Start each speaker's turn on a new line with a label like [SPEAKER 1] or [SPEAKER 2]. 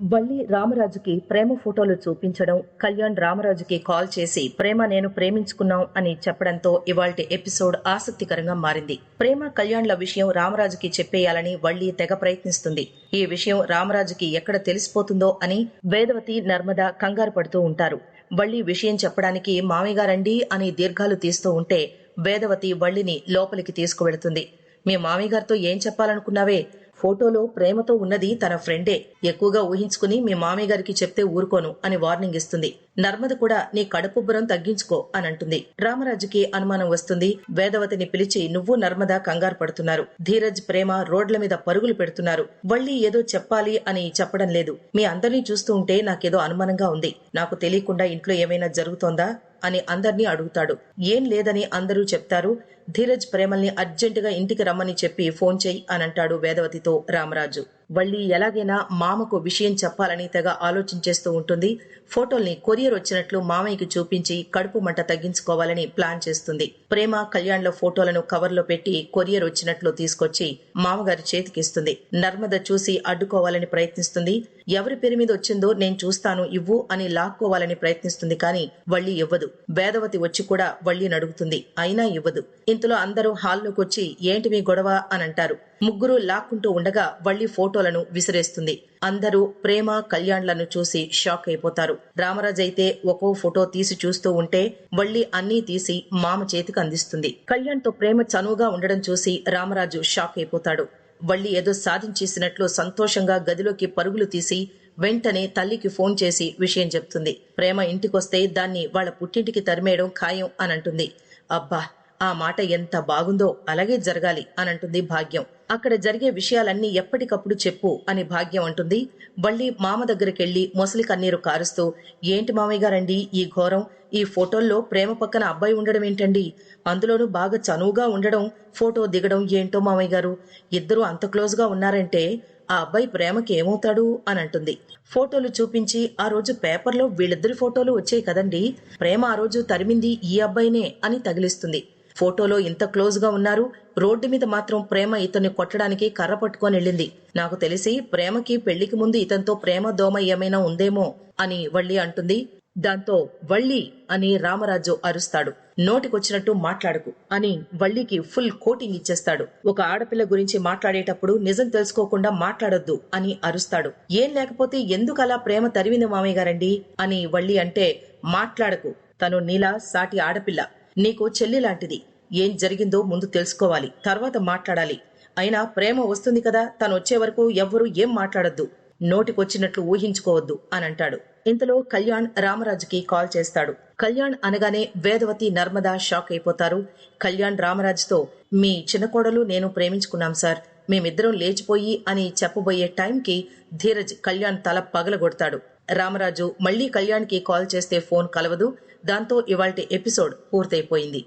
[SPEAKER 1] వల్లి రామరాజుకి ప్రేమ ఫోటోలు చూపించడం కళ్యాణ్ రామరాజుకి కాల్ చేసి ప్రేమ నేను ప్రేమించుకున్నాం అని చెప్పడంతో ఇవాల్టి ఎపిసోడ్ ఆసక్తికరంగా మారింది. ప్రేమ కళ్యాణ్ల విషయం రామరాజుకి చెప్పేయాలని వల్లి తెగ ప్రయత్నిస్తుంది. ఈ విషయం రామరాజుకి ఎక్కడ తెలిసిపోతుందో అని వేదవతి నర్మద కంగారు పడుతూ ఉంటారు. వల్లి విషయం చెప్పడానికి మామిగారండి అని దీర్ఘాలు తీస్తూ ఉంటే వేదవతి వల్లిని లోపలికి తీసుకువెళుతుంది. మీ మామిగారితో ఏం చెప్పాలనుకున్నావే? ఫోటోలో ప్రేమతో ఉన్నది తన ఫ్రెండే. ఎక్కువగా ఊహించుకుని మీ మామయ్య గారికి చెప్తే ఊరుకోను అని వార్నింగ్ ఇస్తుంది. నర్మద కూడా నీ కడుపుబ్బరం తగ్గించుకో అని అంటుంది. రామరాజుకి అనుమానం వస్తుంది. వేదవతిని పిలిచి నువ్వు నర్మద కంగారు పడుతున్నారు. ధీరజ్ ప్రేమ రోడ్ల మీద పరుగులు పెడుతున్నారు. వళ్ళీ ఏదో చెప్పాలి అని చెప్పడం లేదు. మీ అందరినీ చూస్తూ ఉంటే నాకేదో అనుమానంగా ఉంది. నాకు తెలియకుండా ఇంట్లో ఏమైనా జరుగుతోందా? అని అందర్నీ అడుగుతాడు. ఏం లేదని అందరూ చెప్తారు. ధీరజ్ ప్రేమల్ని అర్జెంటుగా ఇంటికి రమ్మని చెప్పి ఫోన్ చెయ్యి అని అంటాడు వేదవతితో రామరాజు. వల్లి ఎలాగైనా మామకు విషయం చెప్పాలని తెగ ఆలోచించేస్తూ ఉంటుంది. ఫోటోల్ని కొరియర్ వచ్చినట్లు మామయ్యకి చూపించి కడుపు మంట తగ్గించుకోవాలని ప్లాన్ చేస్తుంది. ప్రేమ కళ్యాణ్ల ఫోటోలను కవర్లో పెట్టి కొరియర్ వచ్చినట్లు తీసుకొచ్చి మామగారి చేతికిస్తుంది. నర్మద చూసి అడ్డుకోవాలని ప్రయత్నిస్తుంది. ఎవరి పేరు మీద వచ్చిందో నేను చూస్తాను ఇవ్వు అని లాక్కోవాలని ప్రయత్నిస్తుంది కానీ వల్లి ఇవ్వదు. వేదవతి వచ్చి కూడా వల్లిని అడుగుతుంది. అయినా ఇవ్వదు. ఇంతలో అందరూ హాల్లోకి వచ్చి ఏంటి మీ గొడవ? అని అంటారు. ముగ్గురు లాక్కుంటూ ఉండగా వళ్ళి ఫోటోలను విసిరేస్తుంది. అందరూ ప్రేమ కళ్యాణ్లను చూసి షాక్ అయిపోతారు. రామరాజు అయితే ఒక్కో ఫోటో తీసి చూస్తూ ఉంటే వళ్ళి అన్నీ తీసి మామ చేతికి అందిస్తుంది. కళ్యాణ్తో ప్రేమ చనువుగా ఉండడం చూసి రామరాజు షాక్ అయిపోతాడు. వళ్ళి ఏదో సాధించేసినట్లు సంతోషంగా గదిలోకి పరుగులు తీసి వెంటనే తల్లికి ఫోన్ చేసి విషయం చెప్తుంది. ప్రేమ ఇంటికొస్తే దాన్ని వాళ్ళ పుట్టింటికి తరిమేయడం ఖాయం అని అంటుంది. అబ్బా! ఆ మాట ఎంత బాగుందో అలాగే జరగాలి అని అంటుంది భాగ్యం. అక్కడ జరిగే విషయాలన్నీ ఎప్పటికప్పుడు చెప్పు అని భాగ్యం అంటుంది. బళ్ళి మామ దగ్గరికెళ్ళి మొసలి కన్నీరు కారుస్తూ ఏంటి మామయ్య గారండి ఈ ఘోరం? ఈ ఫోటోల్లో ప్రేమ పక్కన అబ్బాయి ఉండడం ఏంటండి? అందులోనూ బాగా చనువుగా ఉండడం ఫోటో దిగడం ఏంటో మామయ్య గారు? ఇద్దరు అంత క్లోజ్గా ఉన్నారంటే ఆ అబ్బాయి ప్రేమకి ఏమవుతాడు? అని అంటుంది ఫోటోలు చూపించి ఆ రోజు పేపర్లో వీళ్ళిద్దరి ఫోటోలు వచ్చాయి కదండి? ప్రేమ ఆ రోజు తరిమింది ఈ అబ్బాయినే అని తగిలిస్తుంది. ఫోటోలో ఇంత క్లోజ్గా ఉన్నారు. రోడ్డు మీద మాత్రం ప్రేమ ఇతన్ని కొట్టడానికి కర్ర పట్టుకొని వెళ్ళింది. నాకు తెలిసి ప్రేమకి పెళ్ళికి ముందు ఇతనితో ప్రేమ దోమ ఏమైనా ఉందేమో అని వల్లి అంటుంది. దాంతో వల్లి అని రామరాజు అరుస్తాడు. నోటికొచ్చినట్టు మాట్లాడకు అని వల్లికి ఫుల్ కోటింగ్ ఇచ్చేస్తాడు. ఒక ఆడపిల్ల గురించి మాట్లాడేటప్పుడు నిజం తెలుసుకోకుండా మాట్లాడొద్దు అని అరుస్తాడు. ఏం లేకపోతే ఎందుకు అలా ప్రేమ తరివింది మామయ్య గారండి? అని వల్లి అంటే మాట్లాడకు. తను నీలా సాటి ఆడపిల్ల. నీకు చెల్లి లాంటిది. ఏం జరిగిందో ముందు తెలుసుకోవాలి తర్వాత మాట్లాడాలి. అయినా ప్రేమ వస్తుంది కదా తను వచ్చే వరకు ఎవ్వరూ ఏం మాట్లాడొద్దు. నోటికొచ్చినట్లు ఊహించుకోవద్దు అని అంటాడు. ఇంతలో కళ్యాణ్ రామరాజుకి కాల్ చేస్తాడు. కళ్యాణ్ అనగానే వేదవతి నర్మదా షాక్ అయిపోతారు. కళ్యాణ్ రామరాజుతో మీ చిన్న కోడలు నేను ప్రేమించుకున్నాం సార్. మేమిద్దరం లేచిపోయి అని చెప్పబోయే టైంకి ధీరజ్ కళ్యాణ్ తల పగలగొడతాడు. రామరాజు మళ్ళీ కళ్యాణ్కి కాల్ చేస్తే ఫోన్ కలవదు. దాంతో ఇవాల్టి ఎపిసోడ్ పూర్తయిపోయింది.